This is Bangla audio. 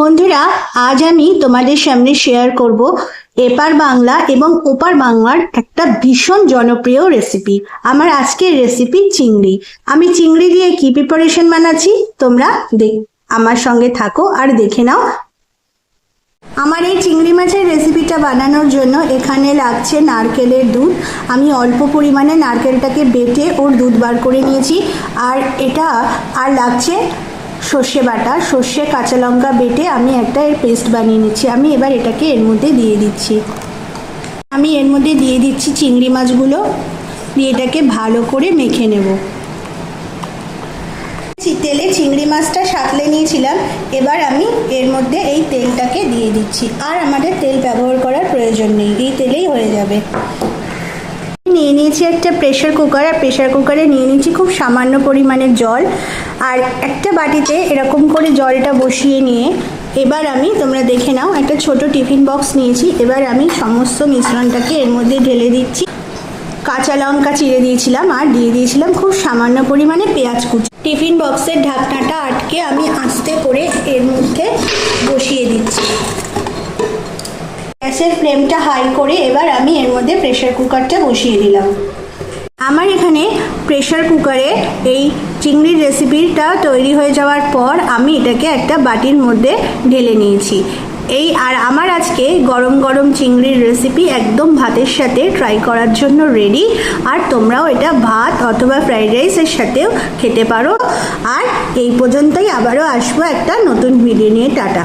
বন্ধুরা, আজ আমি তোমাদের সামনে শেয়ার করব এপার বাংলা এবং ওপার বাংলার একটা ভীষণ জনপ্রিয় রেসিপি আমার আজকের রেসিপি চিংড়ি। আমি চিংড়ি দিয়ে কি প্রিপারেশন বানাচ্ছি, তোমরা দেখ, আমার সঙ্গে থাকো আর দেখে নাও। আমার এই চিংড়ি মাছের রেসিপিটা বানানোর জন্য এখানে লাগছে নারকেলের দুধ। আমি অল্প পরিমাণে নারকেলটাকে বেটে ওর দুধ বার করে নিয়েছি। আর এটা, আর লাগছে সর্ষে বাটা, সর্ষে, কাঁচা লঙ্কা বেটে আমি একটা এর পেস্ট বানিয়ে নিচ্ছি। আমি এবার এটাকে এর মধ্যে দিয়ে দিচ্ছি। আমি এর মধ্যে দিয়ে দিচ্ছি চিংড়ি মাছগুলো। দিয়ে এটাকে ভালো করে মেখে নেব। তেলে চিংড়ি মাছটা সাঁতলে নিয়েছিলাম। এবার আমি এর মধ্যে এই তেলটাকে দিয়ে দিচ্ছি। আর আমাদের তেল ব্যবহার করার প্রয়োজন নেই। এই তেলেই হয়ে যাবে। নিয়ে নিয়েছি একটা প্রেশার কুকার আর প্রেশার কুকারে নিয়ে নিয়েছি খুব সামান্য পরিমাণে জল। আর একটা বাটিতে এরকম করে জলটা বসিয়ে নিয়ে এবার আমি, তোমরা দেখে নাও, একটা ছোট টিফিন বক্স নিয়েছি। এবার আমি সমস্ত মিশ্রণটাকে এর মধ্যে ঢেলে দিচ্ছি। কাঁচা লঙ্কা চিড়ে দিয়েছিলাম, আর দিয়ে দিয়েছিলাম খুব সামান্য পরিমাণে পেঁয়াজ কুচি। টিফিন বক্সের ঢাকনাটা আটকে আমি আস্তে করে এর মধ্যে বসিয়ে দিচ্ছি। গ্যাসের ফ্লেমটা হাই করে এবার আমি এর মধ্যে প্রেশার কুকারটা বসিয়ে দিলাম। আমার এখানে প্রেশার কুকারে এই চিংড়ির রেসিপিটা তৈরি হয়ে যাওয়ার পর আমি এটাকে একটা বাটির মধ্যে ঢেলে নিয়েছি। এই আর আমার আজকে গরম গরম চিংড়ির রেসিপি একদম ভাতের সাথে ট্রাই করার জন্য রেডি আর তোমরাও এটা ভাত অথবা ফ্রাইড রাইসের সাথেও খেতে পারো। আর এই পর্যন্তই আবারও আসব একটা নতুন ভিডিও নিয়ে, টাটা।